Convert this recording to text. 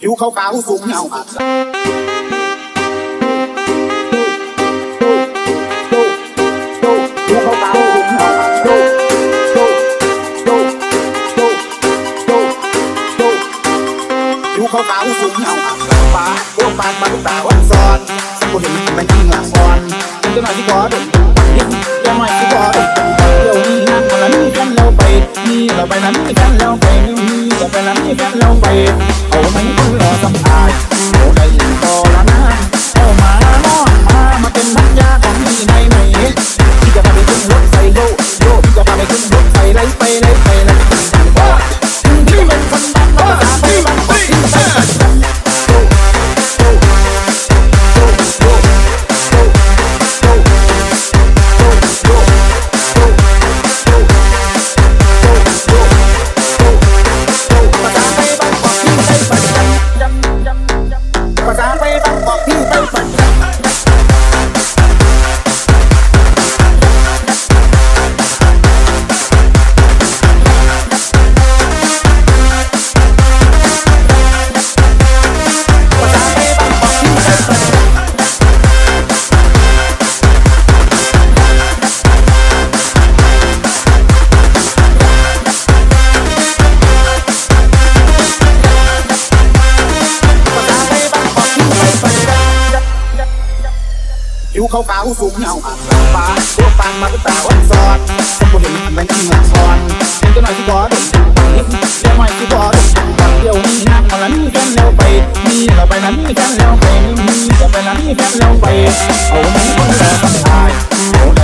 ผิวขาวๆสูงเงาอะผิวขาวๆสูงเงาอะโดโดโดโดโดโดผิวขาวๆสูงเงาอะฟ้าดวงปานมาลูกตาวันซ้อนสักคนเห็นมันยิ่งอะอ่อนเป็นจังหวะที่บอดยิ่งยังไม่ที่บอดเดี๋ยวนี้นั่งมาแล้วนี่กันเราไปนี่เราไปนั้นกันเราไปนี่เราไปนั้นนี่กันเราไปเอาไหมคนรอสัมภาษณ์เอาได้ยินต่อแล้วนะเอามาน้องมามาเป็นพันยาของพี่ในไหมพี่จะพาไปขึ้นรถไฟโยโยพี่จะพาไปขึ้นรถไฟไล่ไปไล่ไปไล่ไป Bible ผิวขาวๆสูงเงาอะฟ้าตัวปางมาตาวันซ้อนสักคนเห็นมันยิ่งอะอ่อนเห็นตัวหน่อยที่บอดยังไม่ที่บอดเดี๋ยวมีนั่งมาแล้วนี่กันแล้วไปมีเราไปนั้นนี่กันแล้วไปมีจะไปนั้นนี่กันแล้วไปเอาหนี้คนรอสัมภ